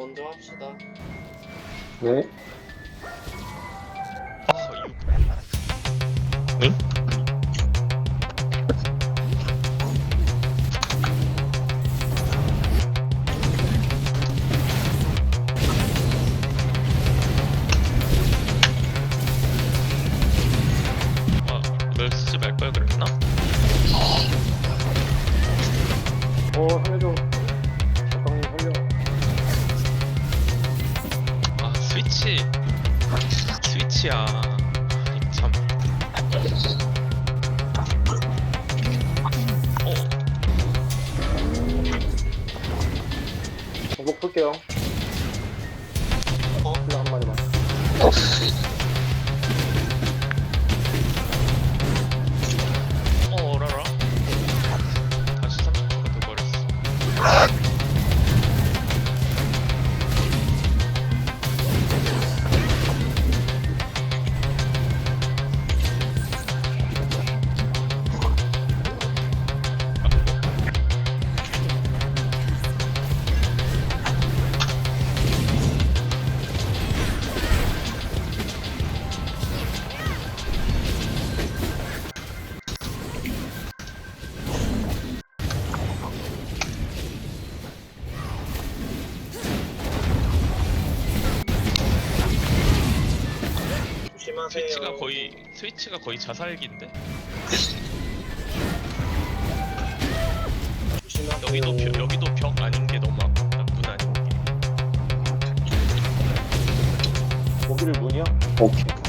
먼저 합시다. 네. 아 이거 응? 스위치야 이 참. 어 정복 풀게요. 스위치가 거의 스위치가 거의 자살기인데. 여기도 벽, 여기도 벽 아닌 게 너무 아깝다. 문 아닌 게. 거기를 문이요? 오케이.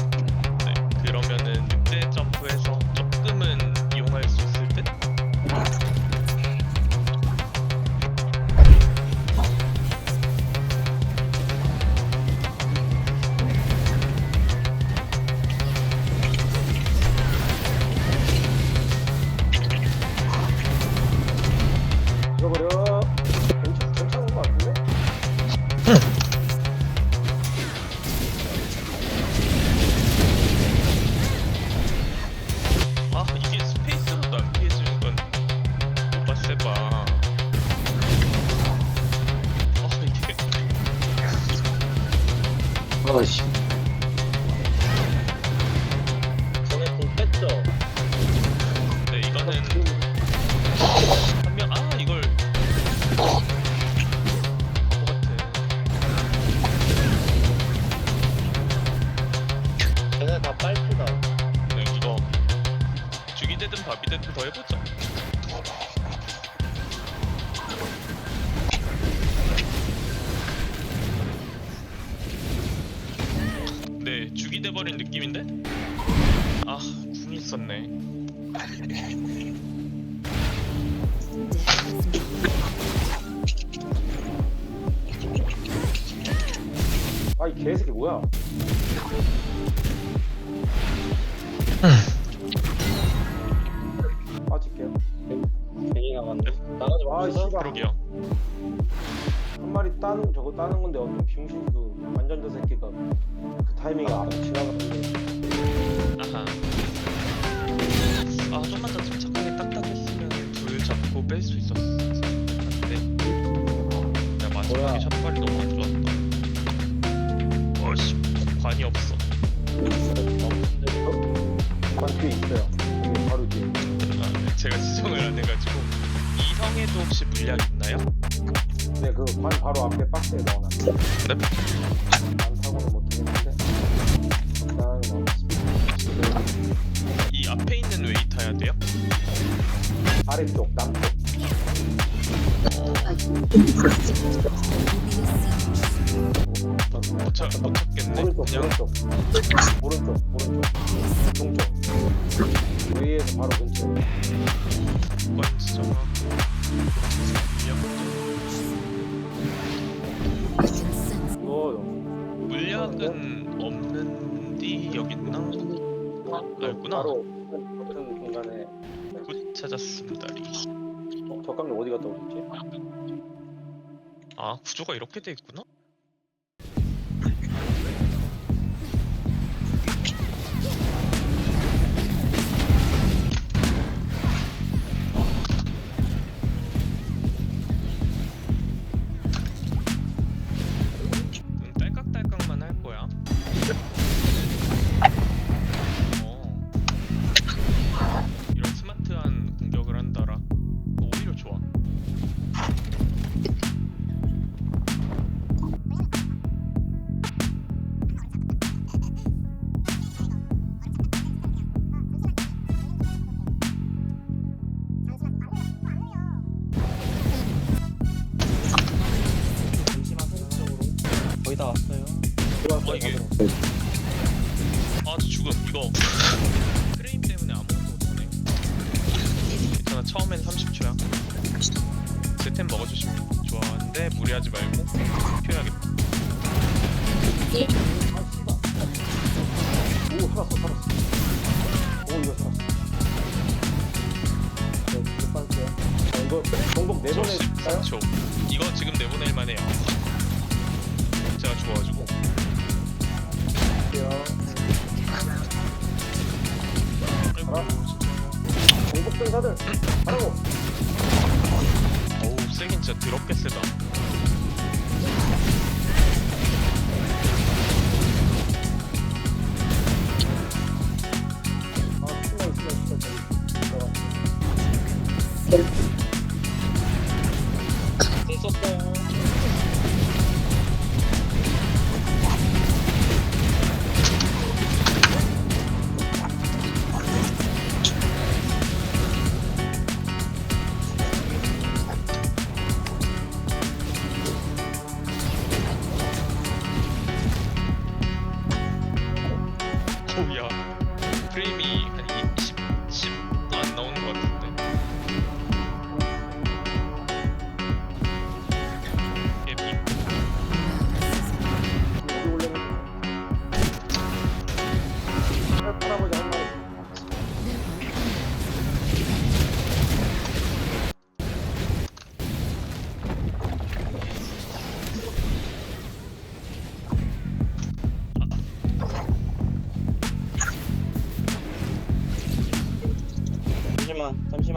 되든 밥이 되든 더 해보자. 네, 죽이 돼버린 느낌인데? 아, 궁 있었네. 아, 이 개새끼 뭐야? 아. 씨발. 그러게요. 한 마리 따는, 저거 따는 건데 어떤 병신 그 완전자 새끼가 그 타이밍에 안 지나갔는데. 아하. 아, 좀만 더 침착하게 딱딱했으면 둘 잡고 뺄 수 있었을 텐데. 내가 마지막에 뭐야? 샷발이 너무 안 좋았다. 어씨, 관이 없어. 관 뒤에 있어요. 여기 바로 뒤에. 아, 제가 지정을 안 해가지고 이성에도 혹시 물약 있나요? 네, 그관 바로 앞에 박스에 넣어놨어요. 네. 많다고는 못하겠는데. 적당히 넣어놨습니다. 이 앞에 있는 웨이 타야 돼요? 아래쪽, 남쪽. 저 못했겠네. 오른쪽, 그냥 오른쪽. 오른쪽, 오른쪽. 동쪽. 위에 바로 근처. 번 지정하고 물약은 없는디 여기 있나? 아, 있구나. 바로 같은 공간에. 굿 찾았습니다. 리. 어, 저 깜짝 어디 갔다 오셨지? 아 구조가 이렇게 돼 있구나. 다들 음. 가라고. 어우, 세긴 진짜 더럽게 세다.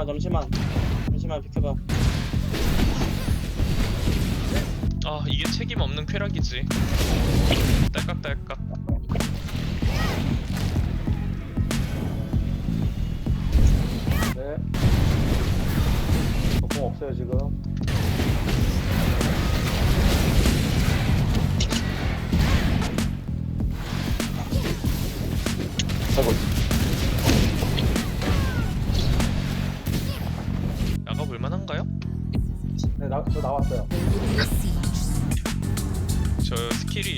잠시만 잠시만 비켜봐 아 이게 책임 없는 쾌락이지 딸깍딸깍 네. 적공 없어요 지금.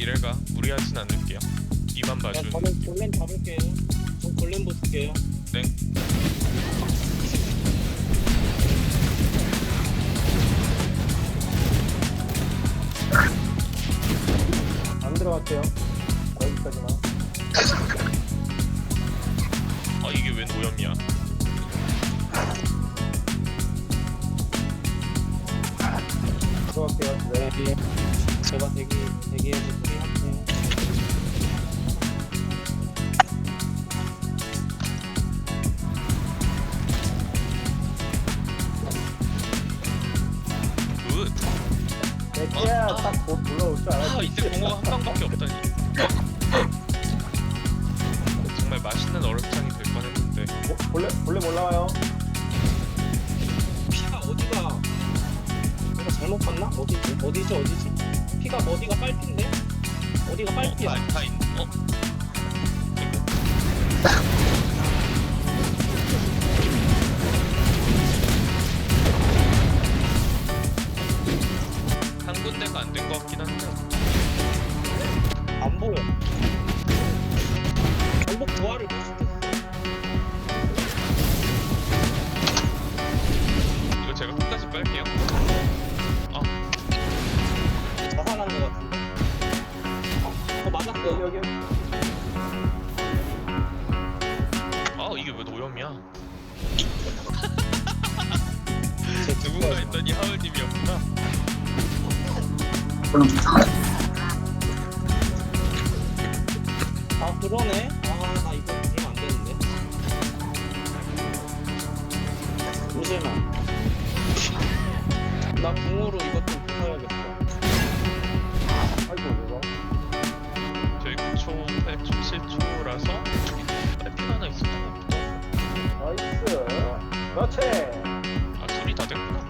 미래가 무리하진 않을게요. 이만 봐줘. 저는 골렘 잡을게요. 전 골렘 볼게요. 네. 안 들어갈게요. 거기까지만. 아 이게 웬 오염이야? 들어갈게요. 네. Thank you. they gave 어 맞았어. 여기 여기. 아 이게 왜 노염이야? 누군가 했더니 하울님이었구나. 그럼 아 그러네. 아 나 이거 그러면 안 되는데. 무쇠만. 나 붕어로 이것 좀 풀어야겠어. 아이고. 7초라서 랩핑 하나 있었던 것 같기도 하고 나이스. 그렇지. 아 둘이 다 됐구나